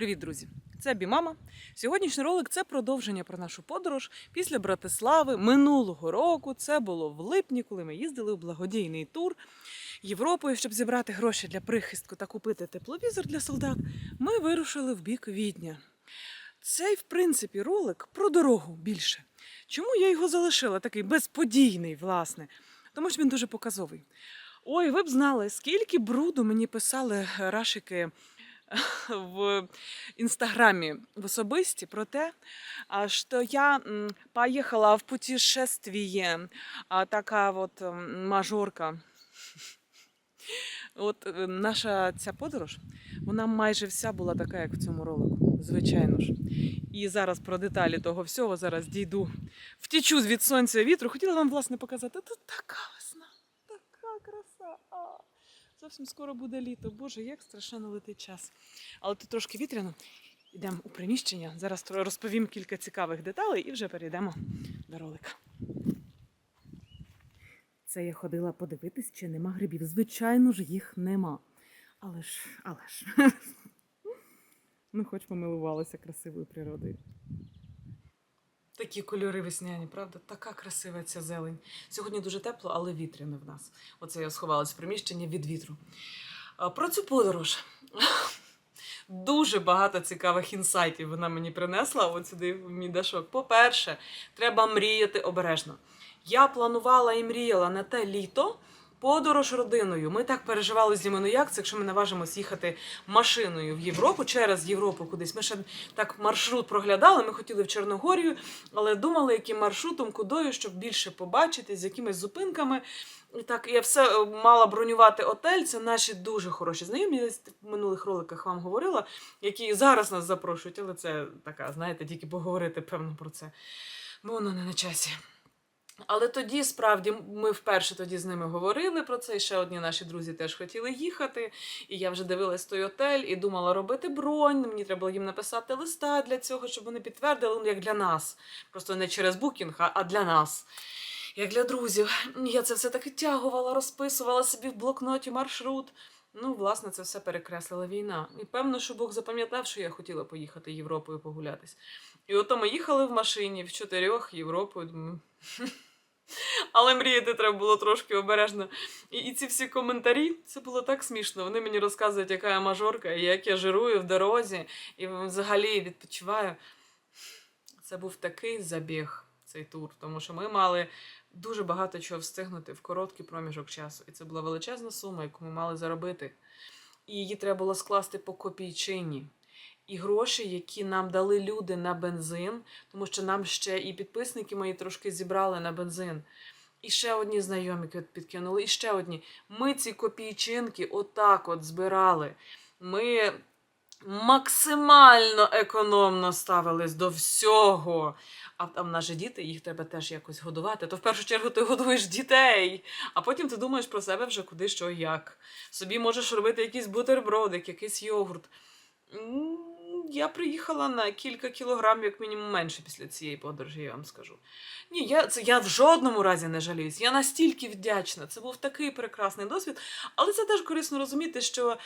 Привіт, друзі! Це Бімама. Сьогоднішній ролик це продовження про нашу подорож після Братислави минулого року. Це було в липні, коли ми їздили у благодійний тур Європою, щоб зібрати гроші для прихистку та купити тепловізор для солдат. Ми вирушили в бік Відня. Цей, в принципі, ролик про дорогу більше. Чому я його залишила такий безподійний, власне? Тому що він дуже показовий. Ой, ви б знали, скільки бруду мені писали рашики в інстаграмі в особисті про те, що я поїхала в путешествие, така от мажорка. От е, наша ця подорож, вона майже вся була така, як в цьому ролику, звичайно ж. І зараз про деталі того всього зараз дійду. Втічу від сонця вітру. Хотіла вам власне показати. Тут така зовсім скоро буде літо. Боже, як страшенно летить час. Але тут трошки вітряно. Йдемо у приміщення. Зараз розповім кілька цікавих деталей і вже перейдемо до ролика. Це я ходила подивитись, чи нема грибів. Звичайно ж, їх нема. Але ж, але ж. Ну, хоч помилувалася красивою природою. Такі кольори весняні, правда? Така красива ця зелень. Сьогодні дуже тепло, але вітряно в нас. Оце я сховалась в приміщенні від вітру. Про цю подорож. Дуже багато цікавих інсайтів вона мені принесла от сюди в мій дашок. По-перше, треба мріяти обережно. Я планувала і мріяла на те літо подорож родиною. Ми так переживали з Дімою, ну як це, якщо ми наважимось їхати машиною в Європу, через Європу кудись. Ми ще так маршрут проглядали. Ми хотіли в Чорногорію, але думали, яким маршрутом, кудою, щоб більше побачити, з якимись зупинками. І так, я все е, мала бронювати отель. Це наші дуже хороші знайомі. Я в минулих роликах вам говорила, які зараз нас запрошують, але це така, знаєте, тільки поговорити певно про це. Бо воно не на часі. Але тоді справді ми вперше тоді з ними говорили про це. І ще одні наші друзі теж хотіли їхати. І я вже дивилась той отель і думала робити бронь. Мені треба було їм написати листа для цього, щоб вони підтвердили, ну як для нас. Просто не через букінг, а- для нас. Як для друзів. Я це все таки тягувала, розписувала собі в блокноті маршрут. Ну, власне, це все перекреслила війна. І певно, що Бог запам'ятав, що я хотіла поїхати Європою погулятись. І ото ми їхали в машині в чотирьох Європою. Думаю. Але мріяти треба було трошки обережно. І, і ці всі коментарі, це було так смішно. Вони мені розказують, яка я мажорка, і як я жирую в дорозі, і взагалі відпочиваю. Це був такий забіг, цей тур, тому що ми мали дуже багато чого встигнути в короткий проміжок часу. І це була величезна сума, яку ми мали заробити. І її треба було скласти по копійчині. І гроші, які нам дали люди на бензин, тому що нам ще і підписники мої трошки зібрали на бензин. І ще одні знайомі підкинули, і ще одні. Ми ці копійчинки отак от збирали. Ми максимально економно ставились до всього. А там наші діти, їх треба теж якось годувати. То в першу чергу ти годуєш дітей, а потім ти думаєш про себе вже куди, що, як. Собі можеш робити якийсь бутербродик, якийсь йогурт. Я приїхала на кілька кілограмів, як мінімум, менше після цієї подорожі, я вам скажу. Ні, я, це, я в жодному разі не жаліюсь. Я настільки вдячна. Це був такий прекрасний досвід. Але це теж корисно розуміти, що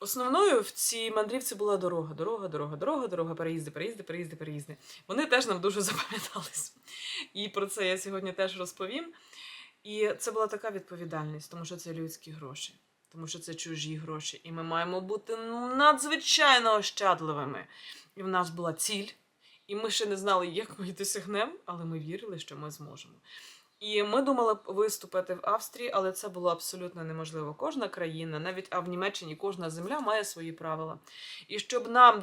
основною в цій мандрівці була дорога. Дорога, дорога, дорога, дорога, переїзди, переїзди, переїзди, переїзди. Вони теж нам дуже запам'ятались. І про це я сьогодні теж розповім. І це була така відповідальність, тому що це людські гроші, тому що це чужі гроші. І ми маємо бути надзвичайно ощадливими. І в нас була ціль, і ми ще не знали, як ми її досягнемо, але ми вірили, що ми зможемо. І ми думали виступити в Австрії, але це було абсолютно неможливо. Кожна країна, навіть а в Німеччині кожна земля має свої правила. І щоб нам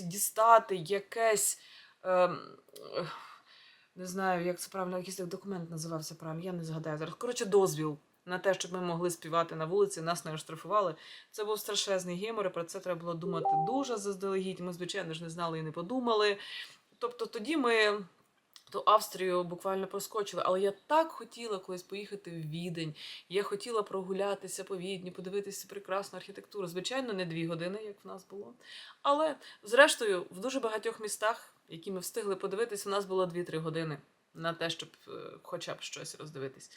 дістати якесь. Е, не знаю, як це правильно, якийсь документ називався правильно, я не згадаю зараз. Коротше, дозвіл на те, щоб ми могли співати на вулиці, нас не оштрафували. Це був страшезний гемор, і про це треба було думати дуже заздалегідь. Ми, звичайно ж, не знали і не подумали. Тобто тоді ми ту Австрію буквально проскочили. Але я так хотіла колись поїхати в Відень. Я хотіла прогулятися по Відні, подивитися прекрасну архітектуру. Звичайно, не дві години, як в нас було. Але, зрештою, в дуже багатьох містах, які ми встигли подивитися, у нас було 2-3 години на те, щоб е, хоча б щось роздивитись.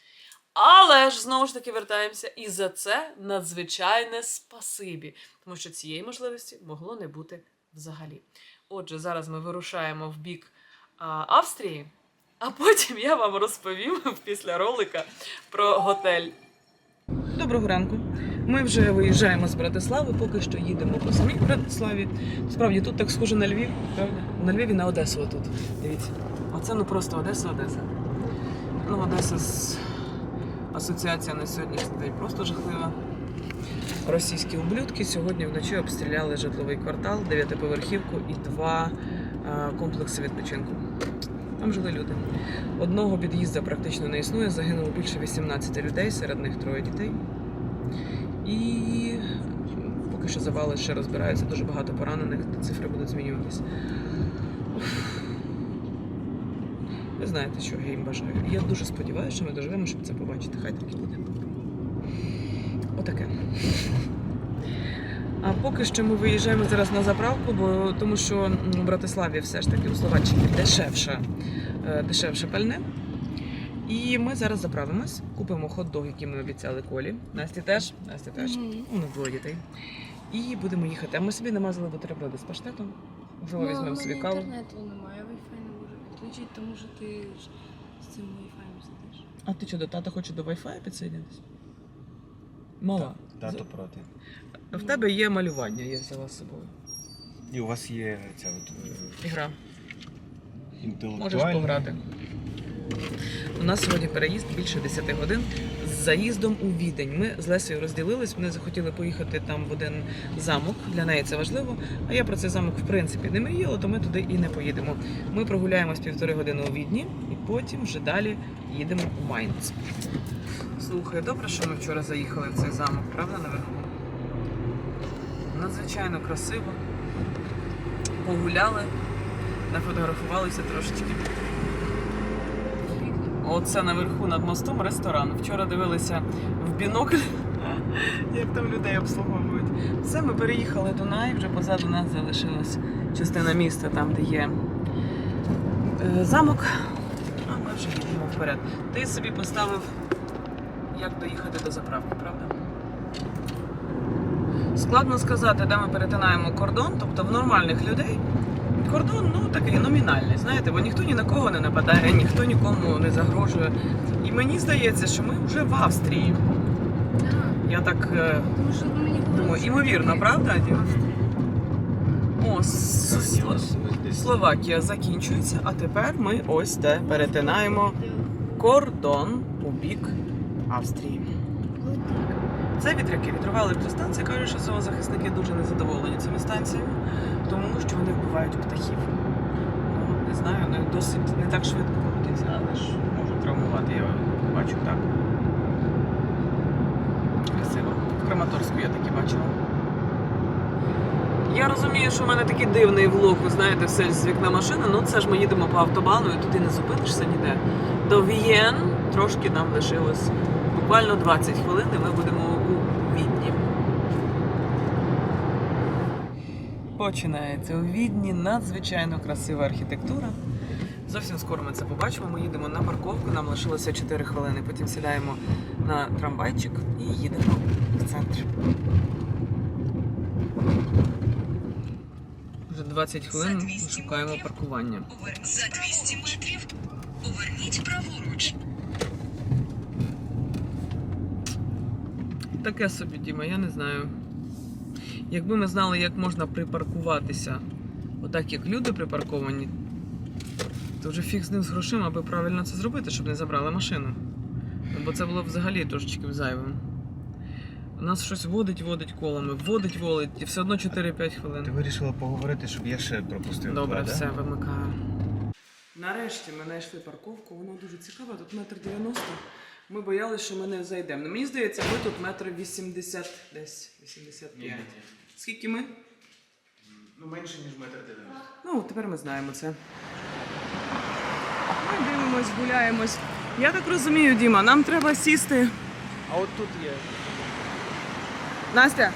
Але ж знову ж таки вертаємося, і за це надзвичайне спасибі, тому що цієї можливості могло не бути взагалі. Отже, зараз ми вирушаємо в бік а, Австрії, а потім я вам розповім після ролика про готель. Доброго ранку. Ми вже виїжджаємо з Братислави, поки що їдемо по самій Братиславі. Справді тут так схоже на Львів, правда? На Львіві на Одесу отут. Дивіться. Оце ну просто Одеса, Одеса. Ну, Одеса з асоціація на сьогоднішній день просто жахлива. Російські ублюдки сьогодні вночі обстріляли житловий квартал, дев'ятиповерхівку і два е, комплекси відпочинку. Там жили люди. Одного під'їзду практично не існує, загинуло більше 18 людей, серед них троє дітей. І поки що завали ще розбираються, дуже багато поранених, цифри будуть змінюватись. Ви знаєте, що я їм бажаю. Я дуже сподіваюся, що ми доживемо, щоб це побачити. Хай так і буде. Отаке. А поки що ми виїжджаємо зараз на заправку, бо тому що у Братиславі все ж таки у Словаччині дешевше, е, дешевше пальне. І ми зараз заправимось, купимо хот-дог, який ми обіцяли Колі. Насті теж. Насті теж. У нас двоє дітей. І будемо їхати. А ми собі намазали бутерброди з паштетом. Можливо, візьмемо собі каву. Ну, інтернету немає, Підключити, тому що ти ж з цим Wi-Fi сидиш. А ти що, до тата хоче до Wi-Fi підсоєднитися? Мала. Тато проти. В тебе є малювання, я взяла з собою. І у вас є ця от е, Ігра. інтелектуальна. Можеш пограти. У нас сьогодні переїзд більше 10 годин заїздом у Відень. Ми з Лесею розділились. Вони захотіли поїхати там в один замок. Для неї це важливо. А я про цей замок в принципі не мріяла, то ми туди і не поїдемо. Ми прогуляємось півтори години у Відні і потім вже далі їдемо у Майнц. Слухай, добре, що ми вчора заїхали в цей замок, правда, наверху? Надзвичайно красиво. Погуляли, нафотографувалися трошечки. Оце наверху над мостом ресторан. Вчора дивилися в бінокль, як там людей обслуговують. Все, ми переїхали Дунай, вже позаду нас залишилась частина міста, там, де є е, замок. А ми вже їдемо вперед. Ти собі поставив, як доїхати до заправки, правда? Складно сказати, де ми перетинаємо кордон, тобто в нормальних людей кордон ну такий номінальний, знаєте, бо ніхто ні на кого не нападає, ніхто нікому не загрожує. І мені здається, що ми вже в Австрії. Так, Я так е, думаю, імовірно, правда. О. Словакія закінчується, а тепер ми ось де перетинаємо кордон у бік Австрії. Це вітряки, вітрова електростанція. Кажуть, що зоозахисники дуже незадоволені цими станціями, тому що вони вбивають птахів. Ну, не знаю, не досить не так швидко крутиться, але ж можуть травмувати, я бачу так. Красиво. В Краматорську я таке бачила. Я розумію, що в мене такий дивний влог, ви знаєте, все з вікна машини. Ну це ж ми їдемо по автобану і туди не зупинишся ніде. До Вієн трошки нам лишилось. Буквально 20 хвилин і ми будемо у Відні. Починається у Відні надзвичайно красива архітектура. Зовсім скоро ми це побачимо. Ми їдемо на парковку, нам лишилося 4 хвилини. Потім сідаємо на трамвайчик і їдемо в центр. Вже 20 хвилин шукаємо паркування. За 200 метрів поверніть праворуч. Таке собі, Діма, я не знаю. Якби ми знали, як можна припаркуватися, отак як люди припарковані, то вже фіг з ним з грошима, аби правильно це зробити, щоб не забрали машину. Ну, Бо це було б взагалі трошечки зайвим. Нас щось водить, водить колами, водить, водить, і все одно 4-5 хвилин. Ти вирішила поговорити, щоб я ще пропустив. Добре, два, все, Да? вимикаю. Нарешті ми знайшли парковку, вона дуже цікава, тут метр 90. Ми боялися, що ми не зайдемо. Ну, мені здається, ми тут метр 80 десь, 85. Скільки ми? Ну менше, ніж метр дев'яносто. Ну, тепер ми знаємо це. Ми дивимось, гуляємось. Я так розумію, Діма, нам треба сісти. А от тут є. Настя.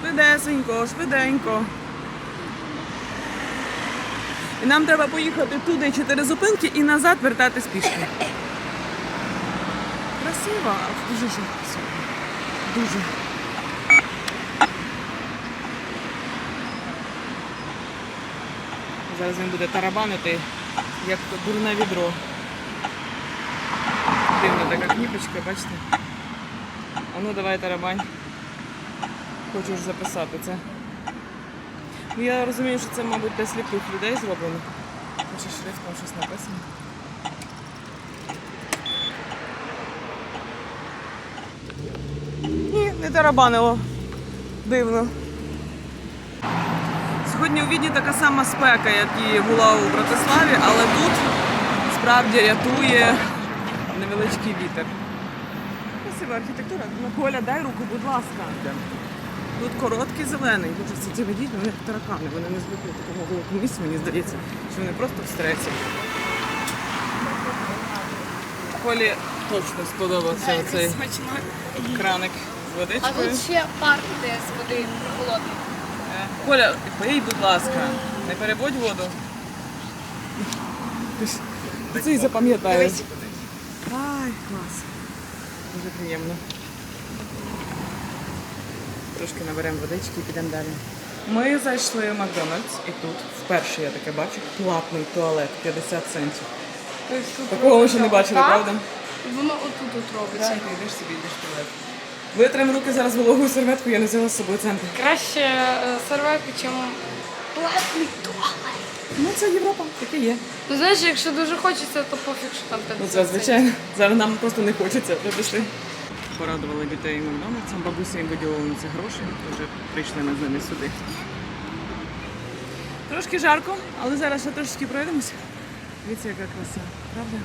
Швидесенько, швиденько. І нам треба поїхати туди чотири зупинки і назад вертатись пішки. красиво, а дуже жарко. Дуже. Зараз він буде тарабанити, як дурне відро. Дивна така кніпочка, бачите? А ну давай тарабань. Хочу ж записати це. Ну, я розумію, що це, мабуть, для сліпих людей зроблено. Хоче шрифтом щось написано. Ні, не тарабанило. Дивно. Сьогодні у Відні така сама спека, як і була у Братиславі, але тут справді рятує невеличкий вітер. Красива архітектура. Ну, Коля, дай руку, будь ласка. Тут короткий зелений. Дуже ці ті ведіть, вони як таракани, вони не звикли такому великому місці, мені здається, що вони просто в стресі. Колі точно сподобався оцей краник з А тут ще парк де з води холодний. Коля, пий, будь ласка, не переводь воду. Ти це і запам'ятаєш. Ай, клас. Дуже приємно. Трошки наберемо водички і підемо далі. Ми зайшли в Макдональдс і тут вперше я таке бачу. Платний туалет 50 центів. Такого ми ще не бачили, Так. правда? Воно отут от Так, робиться. ти йдеш собі, йдеш туалет. Витрим руки зараз вологою серветкою, я не взяла з собою центр. Краще е, серветку, чим платний туалет. Ну це Європа, таке є. Ну знаєш, якщо дуже хочеться, то пофіг, що там 50 Ну, це звичайно. Зараз нам просто не хочеться пішли. Порадували дітей Макдональдсом, бабуся їм виділила на це гроші, вже прийшли ми з ними сюди. Трошки жарко, але зараз ще трошечки пройдемося. Дивіться, яка краса, правда?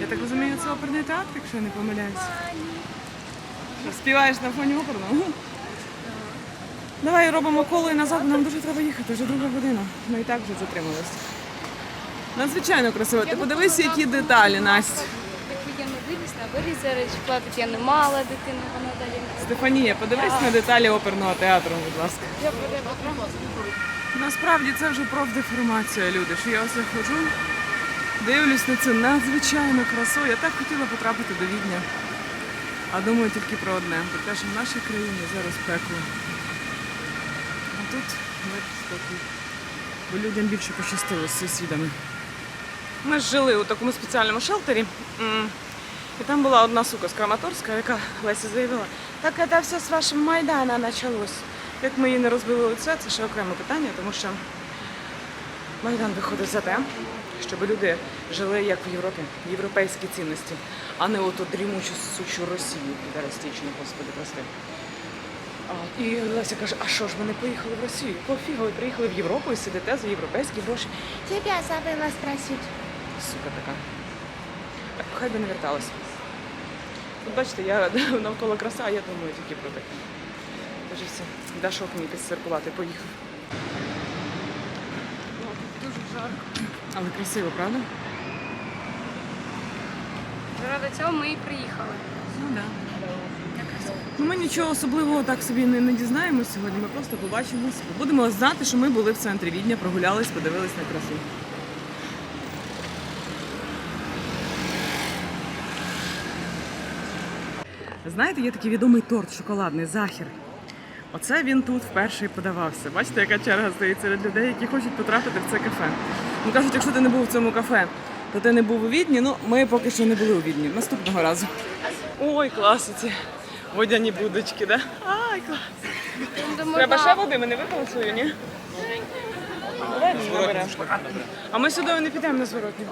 Я так розумію, це оперний театр, якщо я не помиляюся. Співаєш на фоні оперного? Давай робимо коло і назад, нам дуже треба їхати, вже друга година. Ми і так вже затрималися. Надзвичайно красиво. Ти подивись, які деталі, Настя. Якби я не вирісла, вирізала речі я не мала дитину, вона далі. Стефанія, подивись на деталі оперного театру, будь ласка. Я. Насправді це вже профдеформація, люди. Що я оце ходжу, дивлюсь на цю надзвичайну красу. Я так хотіла потрапити до Відня. А думаю тільки про одне, про те, що в нашій країні зараз пекло. А тут мир спокій. Бо людям більше пощастило з сусідами. Ми ж жили у такому спеціальному шелтері. І там була одна сука з Краматорська, яка Леся заявила, так це все з вашим Майдана почалось. Як ми її не розбили лице, це ще окреме питання, тому що Майдан виходить за те, щоб люди жили як в Європі, європейські цінності, а не оту дрімучу сучу Росію, підарастічну, господи, прости. А, і Леся каже, а що ж ви не поїхали в Росію? Пофіга, ви приїхали в Європу і сидите за європейські гроші. Тебя забыла спросить. Сука така. Так, Хай би не верталася. От бачите, я навколо краса, а я думаю тільки про таке. Дуже все. Дашок мені підсеркувати, поїхав. Жарко. Але красиво, правда? Заради цього ми і приїхали. Ну так. Ну, ми нічого особливого так собі не, не дізнаємося сьогодні. Ми просто побачимось. Будемо знати, що ми були в центрі Відня, прогулялись, подивились на красу. Знаєте, є такий відомий торт шоколадний захір. Оце він тут вперше і подавався. Бачите, яка черга стоїть серед людей, які хочуть потрапити в це кафе. Ну кажуть, якщо ти не був в цьому кафе, то ти не був у Відні. Ну, ми поки що не були у Відні. Наступного разу. Ой, клас, ці водяні будочки, да? Ай, клас. Треба ще води, ми не випили свою, ні? Давай наберемо. А ми сюди не підемо на зворотню.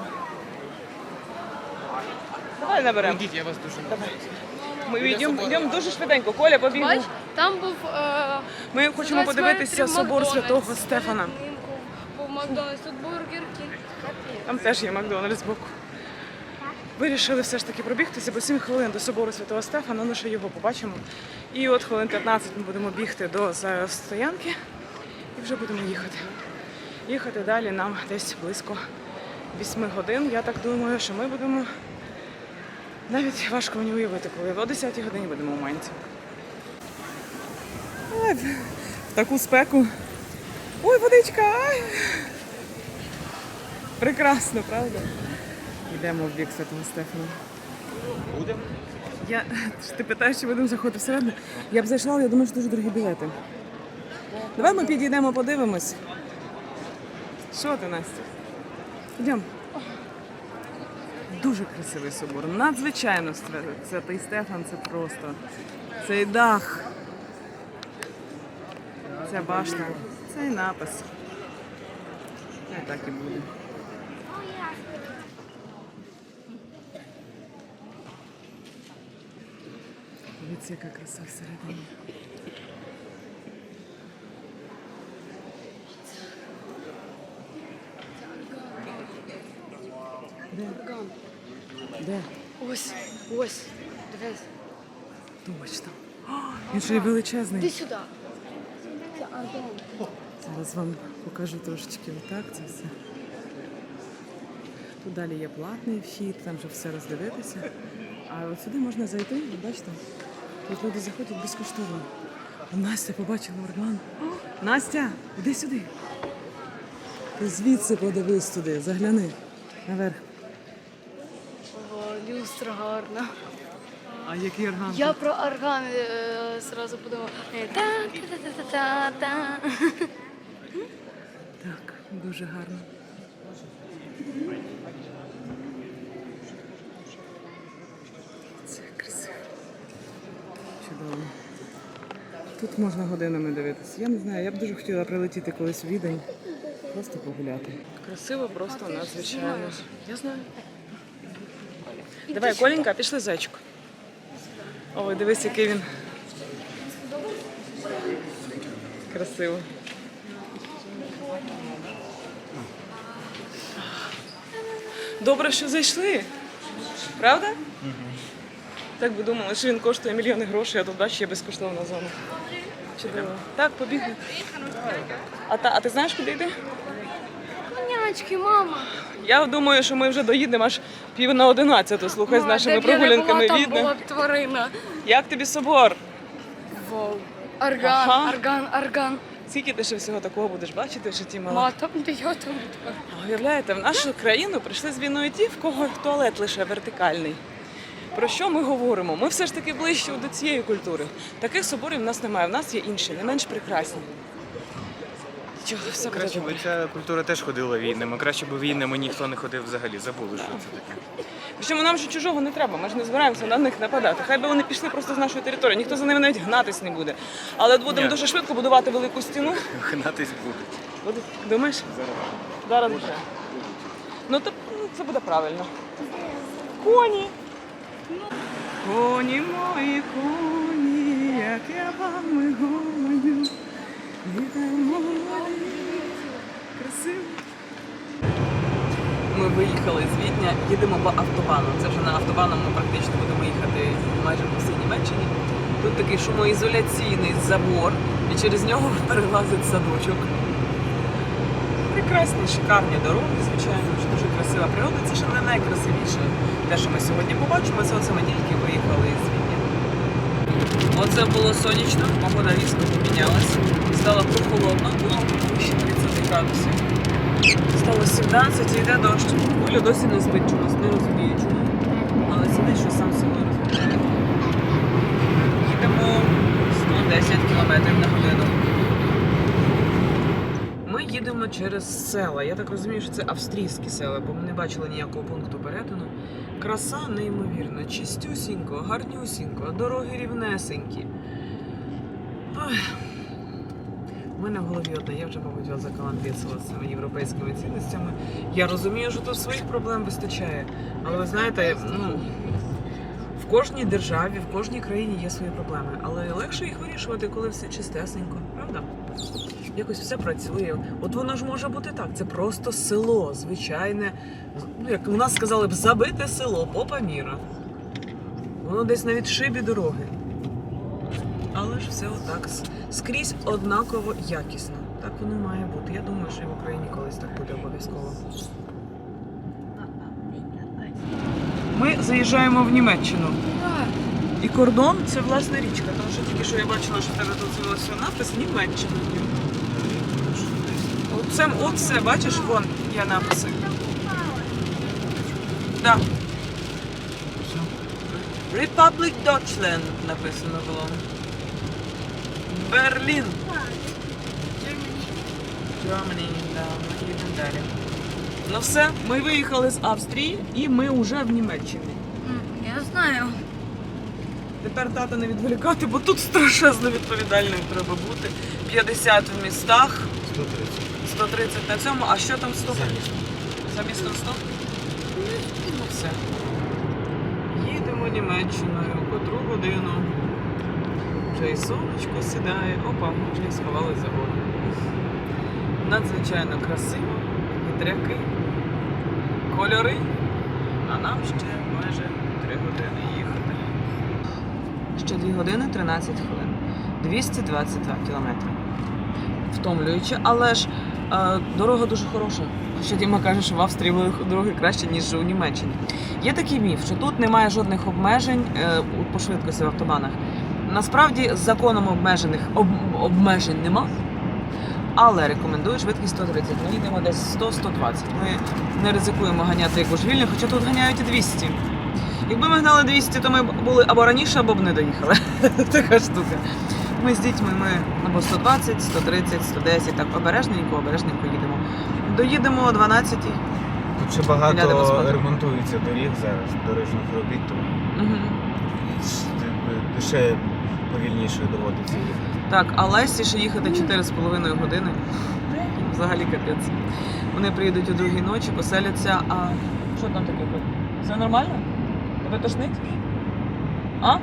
Давай наберемо. Йдіть, я вас дуже Ми йдемо, йдемо дуже швиденько. Коля побіг. Бач, там був. Е, Ми хочемо 20 подивитися собор Макдональдс. Святого Стефана. Був Макдональдс, тут бургер. Капець. Там теж є Макдональдс збоку. Вирішили все ж таки пробігтися, бо 7 хвилин до собору Святого Стефана, ну ще його побачимо. І от хвилин 15 ми будемо бігти до за- стоянки і вже будемо їхати. Їхати далі нам десь близько 8 годин. Я так думаю, що ми будемо навіть важко мені уявити, коли о 10 годині будемо у Манці. Ой, в таку спеку. Ой, водичка! Ай! Прекрасно, правда? Йдемо в бік Святого Стефана. Будемо? Я ти питаєш, чи будемо заходити всередину? Я б зайшла, але я думаю, що дуже дорогі білети. Давай ми підійдемо, подивимось. Що ти, Настя? Йдемо. Дуже красивий собор. Надзвичайно святий Стефан це просто. Цей дах. Ця башта. Цей напис. Хай так і буде. Дивіться, яка краса всередині. Де? Де? Ось, ось. Дивись. Точно. О, він ще й величезний. Іди сюди. Це Арден. Зараз вам покажу трошечки отак це все. Тут далі є платний вхід, там вже все роздивитися. А от сюди можна зайти, ви бачите, тут люди заходять безкоштовно. А Настя побачила орган. Настя, іди сюди. Ти звідси подивись туди, загляни наверх. А який орган? Я про орган е, зразу подумала. Е, Та-та-та-та-та. Так, дуже гарно. Це красиво. Чудово. Тут можна годинами дивитися. Я не знаю, я б дуже хотіла прилетіти колись у відень. Просто погуляти. Красиво, просто надзвичайно. Я знаю. Давай, Коленька, пішли зайчик. Ой, дивись, який він. Красиво. Добре, що зайшли. Правда? Так би думали, що він коштує мільйони грошей, а тут бачиш, є безкоштовна зона. Чудово. Так, побігли. А, та, а ти знаєш, куди йти? Конячки, мама. Я думаю, що ми вже доїдемо аж пів на одинадцяту. Слухай, з нашими я не прогулянками там відно. була б тварина. Як тобі собор? Вау. Орган, Ага. орган, орган. Скільки ти ще всього такого будеш бачити в житті мала? Ма, там де я там. Уявляєте, в нашу країну прийшли з війною ті, в кого туалет лише вертикальний. Про що ми говоримо? Ми все ж таки ближче до цієї культури. Таких соборів в нас немає. В нас є інші, не менш прекрасні. Чого, все буде Краще б ця культура теж ходила війнами. Краще б війнами ніхто не ходив взагалі. Забули, що це таке. Причому нам же чужого не треба, ми ж не збираємося на них нападати. Хай би вони пішли просто з нашої території, ніхто за ними навіть гнатись не буде. Але будемо Ні. дуже швидко будувати велику стіну. Гнатись будуть. Будуть? Думаєш? Зараз вже. Ну то ну, це буде правильно. Коні. Коні мої коні, як я вами гоню. Красиво. Ми виїхали з Відня, їдемо по автобану. Це вже на автобану ми практично будемо їхати майже по всій Німеччині. Тут такий шумоізоляційний забор, і через нього перелазить садочок. Прекрасні, шикарні дороги, звичайно, що дуже красива природа. Це ще не найкрасивіше. Те, що ми сьогодні побачимо, це оце ми тільки виїхали з Відня. Оце було сонячно, погода різко помінялась. Стало прохолодно, було ще 30 градусів. Стало 17 і йде дощ. Оля досі не спить чомусь, не розумію чому. Але сидить, що сам собою розмовляє. Їдемо 110 км на годину. Ми їдемо через села. Я так розумію, що це австрійські села, бо ми не бачили ніякого пункту перетину. Краса неймовірна, чистюсінько, гарнюсінько, дороги рівнесенькі. Ой. У мене в голові одне, я вже, мабуть, закаландицила з цими європейськими цінностями. Я розумію, що тут своїх проблем вистачає. Але ви знаєте, ну, в кожній державі, в кожній країні є свої проблеми. Але легше їх вирішувати, коли все чистесенько, правда? Якось все працює. От воно ж може бути так. Це просто село, звичайне. Ну, як у нас сказали б, забите село, попа міра. Воно десь на відшибі дороги. Але ж все отак скрізь однаково якісно. Так воно має бути. Я думаю, що і в Україні колись так буде обов'язково. Ми заїжджаємо в Німеччину. І кордон це власне річка, тому що тільки що я бачила, що в тебе тут з'явився напис Німеччина. Оце, оце, бачиш, вон є написи. Так. Republic Deutschland написано було. Берлін. Germany, да, ми їдемо далі. Ну все, ми виїхали з Австрії і ми вже в Німеччині. Я знаю. Тепер тата не відволікати, бо тут страшезно відповідальним треба бути. 50 в містах, 130. 130 на цьому, а що там 100? За містом 100? Ну все. Їдемо Німеччиною котру годину. Вже і сонечко сідає. Опа, вже сховали за гору. Надзвичайно красиво, вітряки, кольори. А нам ще майже 3 години їхати. Ще 2 години 13 хвилин. 222 кілометри. Втомлююче, але ж е, дорога дуже хороша. Хоча Діма каже, що в Австрії були дороги краще, ніж у Німеччині. Є такий міф, що тут немає жодних обмежень е, по швидкості в автобанах. Насправді законом обмежених об, обмежень нема. Але рекомендую швидкість 130. Ми їдемо десь 100-120. Ми не ризикуємо ганяти як божевільні, хоча тут ганяють і 200. Якби ми гнали 200, то ми були або раніше, або б не доїхали. така штука. Ми з дітьми ми або 120, 130, 110, так обережненько, обережненько їдемо. Доїдемо о 12. Тут ще багато ремонтується доріг зараз, дорожніх робіт, тому Угу. ще повільніше доводиться їхати. Так, а Лесі ще їхати 4,5 години. Взагалі капець. Вони приїдуть у другій ночі, поселяться, а що там таке? Все нормально? Тебе тошнить? А?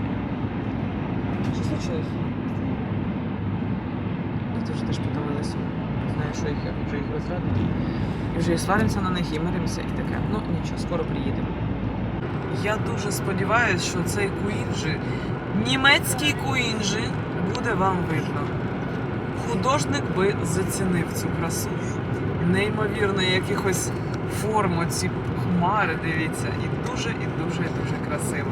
Що случилось? Ми теж теж потомилися. Знаю, що їх, як вже їх розрадити. І вже і сваримося на них, і миримося, і таке. Ну нічого, скоро приїдемо. Я дуже сподіваюся, що цей Куінджі, німецький Куінджі, буде вам видно. Художник би зацінив цю красу. Неймовірно, якихось форм, оці хмари, дивіться. І дуже, і дуже, і дуже красиво.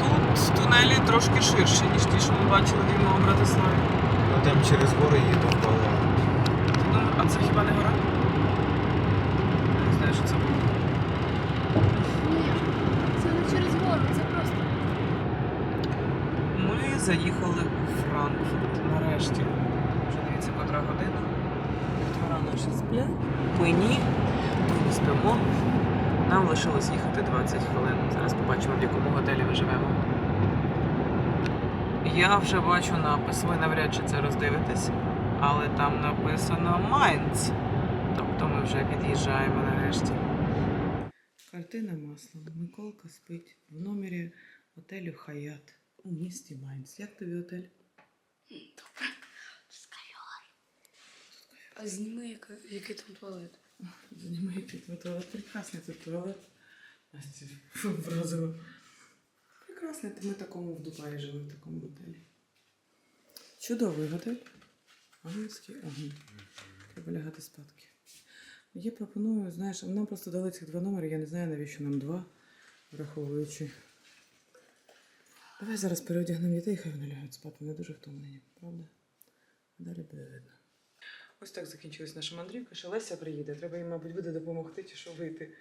Тут тунелі трошки ширші, ніж ті, що ми бачили в Братиславі. Ну там через гори їду, то Ти а це хіба не гора? Я не знаю, що це було. Ні, це не через гору, це просто. Ми заїхали у Франкфурт нарешті. Вже дивіться, котра година. Двора наші сплять. Ми. Ми спимо. Нам лишилось їхати 20 хвилин. Зараз побачимо, в якому готелі ми живемо. Я вже бачу напис, ви навряд чи це роздивитесь, але там написано Майнц. Тобто ми вже під'їжджаємо нарешті. Картина маслом. Миколка спить в номері готелю Хаят у місті Майнц. Як тобі готель? А зніми, яка- який там туалет. Занимаєте туалет. Прекрасний тут туалет. Настя вразила. Прекрасний. Ми такому в Дубаї жили, в такому готелі. Чудовий готель. Англійський огонь. Треба лягати спадки. Я пропоную, знаєш, нам просто дали цих два номери, я не знаю, навіщо нам два, враховуючи. Давай зараз переодягнемо дітей, хай вони лягають спати. Вони дуже втомлені, правда? Далі буде видно. Ось так закінчилась наша мандрівка. Ще Леся приїде. Треба їм, мабуть, буде допомогти чи що вийти,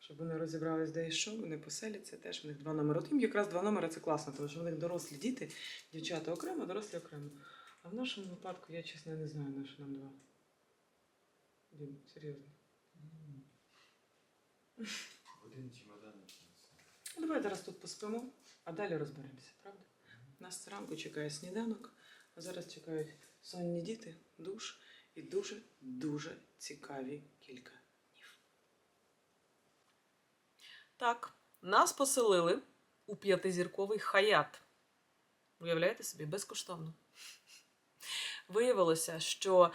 щоб вони розібрались, де і що. Вони поселяться теж. У них два номери. От їм якраз два номери це класно, тому що в них дорослі діти, дівчата окремо, дорослі окремо. А в нашому випадку я чесно не знаю, на що нам два. Дім, серйозно. Один чемодан. Давай зараз тут поспимо, а далі розберемося, правда? Нас зранку чекає сніданок, а зараз чекають сонні діти, душ і дуже-дуже цікаві кілька днів. Так, нас поселили у п'ятизірковий хаят. Уявляєте собі, безкоштовно. Виявилося, що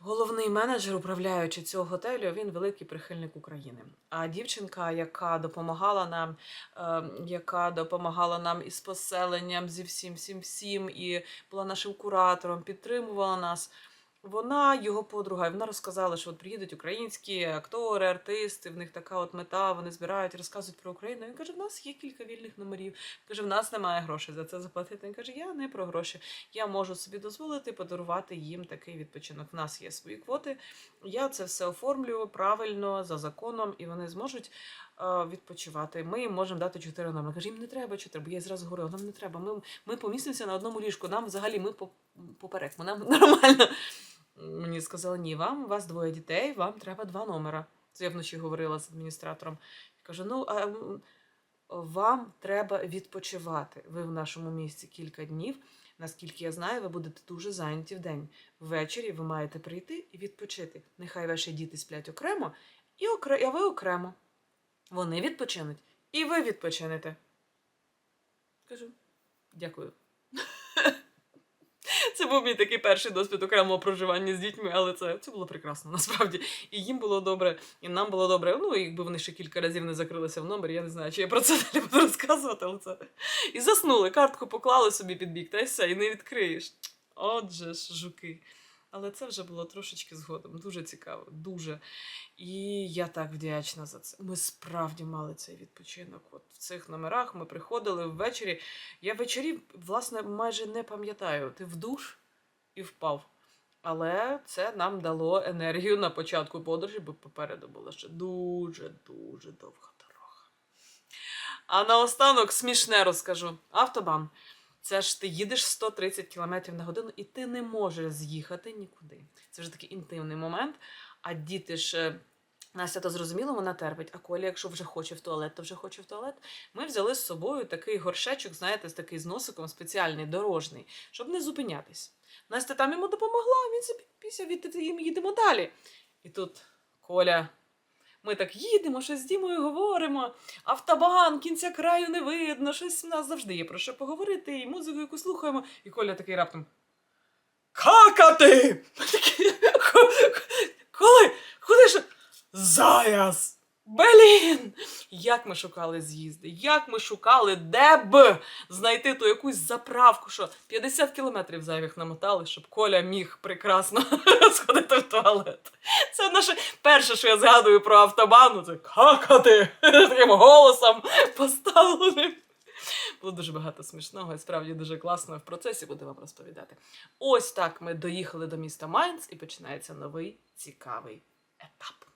головний менеджер, управляючи цього готелю, він великий прихильник України. А дівчинка, яка допомагала нам, е, яка допомагала нам із поселенням, зі всім, всім, всім, і була нашим куратором, підтримувала нас. Вона його подруга, і вона розказала, що от приїдуть українські актори, артисти, в них така от мета, вони збирають, розказують про Україну. Він каже: в нас є кілька вільних номерів. Каже, в нас немає грошей за це заплатити. Він каже, я не про гроші. Я можу собі дозволити подарувати їм такий відпочинок. В нас є свої квоти. Я це все оформлю правильно за законом, і вони зможуть відпочивати. Ми їм можемо дати чотири номери. Каже, їм не треба чотири, бо я зразу говорила, нам не треба. Ми, ми помістимося на одному ліжку. Нам взагалі ми поперек, нам нормально. Мені сказали, ні, вам у вас двоє дітей, вам треба два номера. Це я вночі говорила з адміністратором. Я кажу: ну а вам треба відпочивати. Ви в нашому місті кілька днів. Наскільки я знаю, ви будете дуже зайняті в день. Ввечері ви маєте прийти і відпочити. Нехай ваші діти сплять окремо, і окре... а ви окремо. Вони відпочинуть, і ви відпочинете. Кажу, дякую. Це був мій такий перший досвід окремого проживання з дітьми, але це, це було прекрасно насправді. І їм було добре, і нам було добре. Ну, якби вони ще кілька разів не закрилися в номер, я не знаю, чи я про це далі буду розказувати, але це. І заснули, картку поклали собі під бік, та й все, і не відкриєш. Отже ж, жуки. Але це вже було трошечки згодом. Дуже цікаво, дуже. І я так вдячна за це. Ми справді мали цей відпочинок. От в цих номерах ми приходили ввечері. Я ввечері, власне, майже не пам'ятаю. Ти в душ і впав. Але це нам дало енергію на початку подорожі, бо попереду була ще дуже-дуже довга дорога. А наостанок смішне розкажу. Автобан. Це ж ти їдеш 130 км на годину, і ти не можеш з'їхати нікуди. Це вже такий інтимний момент. А діти ж. е, Настя то зрозуміло, вона терпить, а Коля, якщо вже хоче в туалет, то вже хоче в туалет. Ми взяли з собою такий горшечок, знаєте, з такий з носиком спеціальний, дорожний, щоб не зупинятись. Настя там йому допомогла, він собі після від їдемо далі. І тут Коля. Ми так їдемо, щось з Дімою говоримо. Автобан, кінця краю не видно, щось в нас завжди є про що поговорити, і музику, яку слухаємо. І Коля такий раптом. Какати! Ми такі, «Ко- Коли? Куди ж? Заяс! Блін! Як ми шукали з'їзди, як ми шукали, де б знайти ту якусь заправку, що 50 кілометрів зайвих намотали, щоб Коля міг прекрасно сходити в туалет. Це наше перше, що я згадую про автобану, це какати таким голосом поставленим. Було дуже багато смішного і справді дуже класно в процесі буду вам розповідати. Ось так ми доїхали до міста Майнц і починається новий цікавий етап.